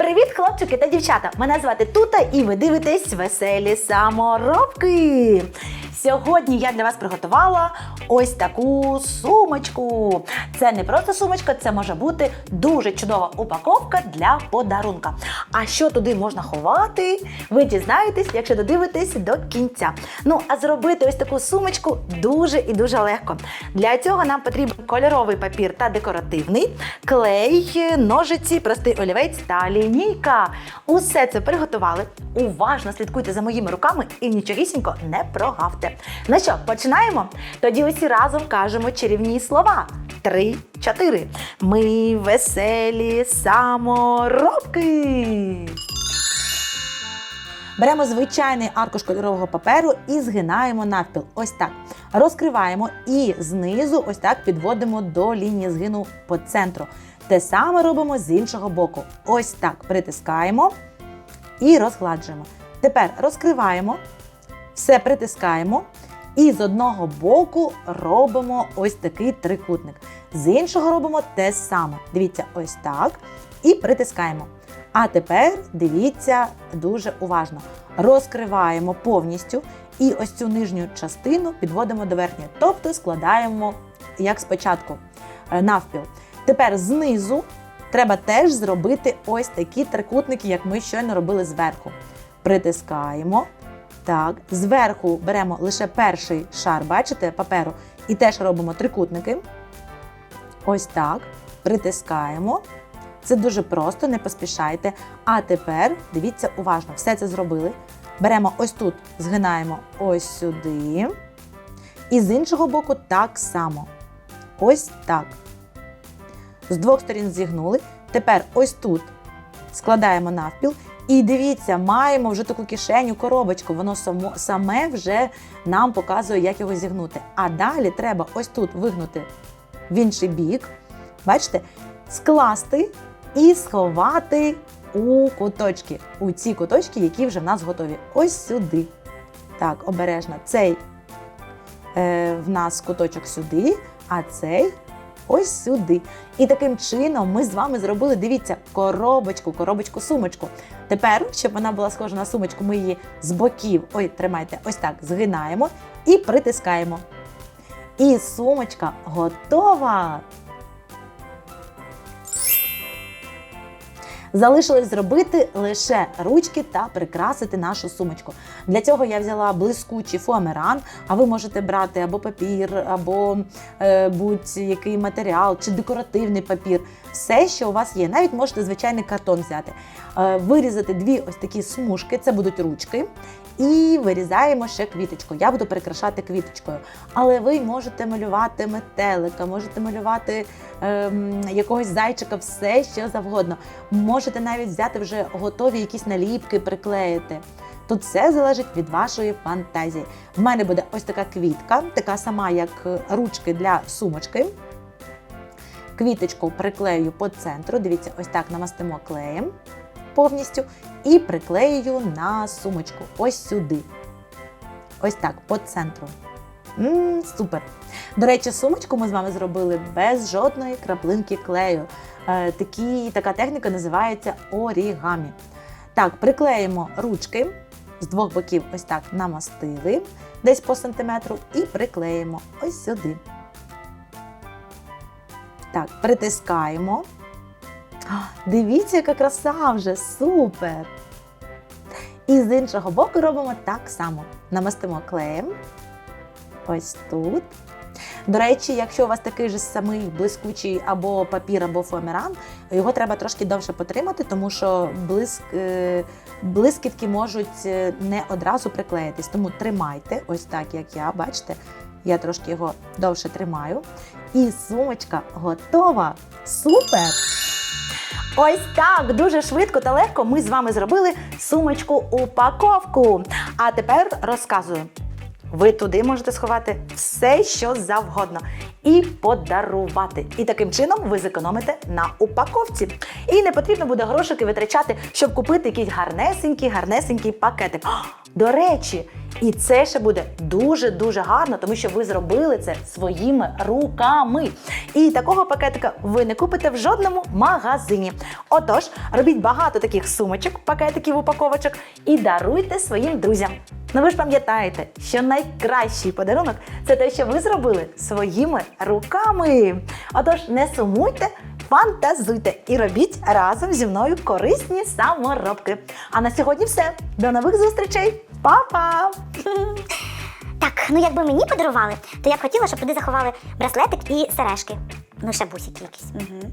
Привіт, хлопчики та дівчата! Мене звати Тута і ви дивитесь веселі саморобки. Сьогодні я для вас приготувала ось таку сумочку. Це не просто сумочка, це може бути дуже чудова упаковка для подарунка. А що туди можна ховати, ви дізнаєтесь, якщо додивитесь до кінця. Ну, а зробити ось таку сумочку дуже і дуже легко. Для цього нам потрібен кольоровий папір та декоративний, клей, ножиці, простий олівець та лінійка. Усе це приготували. Уважно слідкуйте за моїми руками і нічогісінько не прогавте. Ну що, починаємо? Тоді усі разом кажемо чарівні слова. Три, чотири. Ми веселі саморобки. Беремо звичайний аркуш кольорового паперу і згинаємо навпіл. Ось так. Розкриваємо і знизу ось так підводимо до лінії згину по центру. Те саме робимо з іншого боку. Ось так притискаємо і розгладжуємо. Тепер розкриваємо, все притискаємо. І з одного боку робимо ось такий трикутник. З іншого робимо те саме. Дивіться, ось так. І притискаємо. А тепер дивіться дуже уважно. Розкриваємо повністю і ось цю нижню частину підводимо до верхньої, тобто складаємо як спочатку е, навпіл. Тепер знизу треба теж зробити ось такі трикутники, як ми щойно робили зверху. Притискаємо. Так, зверху беремо лише перший шар, бачите, паперу, і теж робимо трикутники. Ось так. Притискаємо. Це дуже просто, не поспішайте. А тепер дивіться уважно, все це зробили. Беремо ось тут, згинаємо ось сюди. І з іншого боку так само. Ось так. З двох сторін зігнули. Тепер ось тут складаємо навпіл. І дивіться, маємо вже таку кишеню, коробочку. Воно само, саме вже нам показує, як його зігнути. А далі треба ось тут вигнути в інший бік. Бачите? Скласти і сховати у куточки. У ці куточки, які вже в нас готові. Ось сюди. Так, обережно. Цей е, в нас куточок сюди, а цей ось сюди. І таким чином ми з вами зробили, дивіться, коробочку, коробочку-сумочку. Тепер, щоб вона була схожа на сумочку, ми її з боків, ой, тримайте, ось так згинаємо і притискаємо. І сумочка готова! Залишилось зробити лише ручки та прикрасити нашу сумочку. Для цього я взяла блискучий фоамеран, а ви можете брати або папір, або е, будь-який матеріал чи декоративний папір. Все, що у вас є. Навіть можете звичайний картон взяти. Е, вирізати дві ось такі смужки, це будуть ручки. І вирізаємо ще квіточку. Я буду прикрашати квіточкою. Але ви можете малювати метелика, можете малювати ем, якогось зайчика, все що завгодно. Можете навіть взяти вже готові якісь наліпки, приклеїти. Тут все залежить від вашої фантазії. В мене буде ось така квітка, така сама, як ручки для сумочки. Квіточку приклею по центру. Дивіться, ось так намастимо клеєм повністю і приклею на сумочку. Ось сюди. Ось так, по центру. М, супер! До речі, сумочку ми з вами зробили без жодної краплинки клею. Е, такі, така техніка називається орігамі. Так, приклеїмо ручки з двох боків, ось так намастили десь по сантиметру, і приклеїмо ось сюди. Так, притискаємо. Дивіться, яка краса вже, супер! І з іншого боку робимо так само. Намастимо клеєм. Ось тут. До речі, якщо у вас такий же самий блискучий або папір, або фоаміран, його треба трошки довше потримати, тому що блиск, е, блискітки можуть е, не одразу приклеїтись. Тому тримайте, ось так, як я, бачите, Я трошки його довше тримаю. І сумочка готова. Супер! Ось так дуже швидко та легко ми з вами зробили сумочку упаковку. А тепер розказую. Ви туди можете сховати все, що завгодно, і подарувати. І таким чином ви зекономите на упаковці. І не потрібно буде грошики витрачати, щоб купити якийсь гарнесенький, гарнесенький пакетик. До речі, і це ще буде дуже-дуже гарно, тому що ви зробили це своїми руками. І такого пакетика ви не купите в жодному магазині. Отож, робіть багато таких сумочок, пакетиків, упаковочок і даруйте своїм друзям. Ну ви ж пам'ятаєте, що найкращий подарунок це те, що ви зробили своїми руками. Отож, не сумуйте, фантазуйте і робіть разом зі мною корисні саморобки. А на сьогодні все. До нових зустрічей! Па-па! Так, ну якби мені подарували, то я б хотіла, щоб туди заховали браслетик і сережки. Ну, ще бусики якісь. Угу.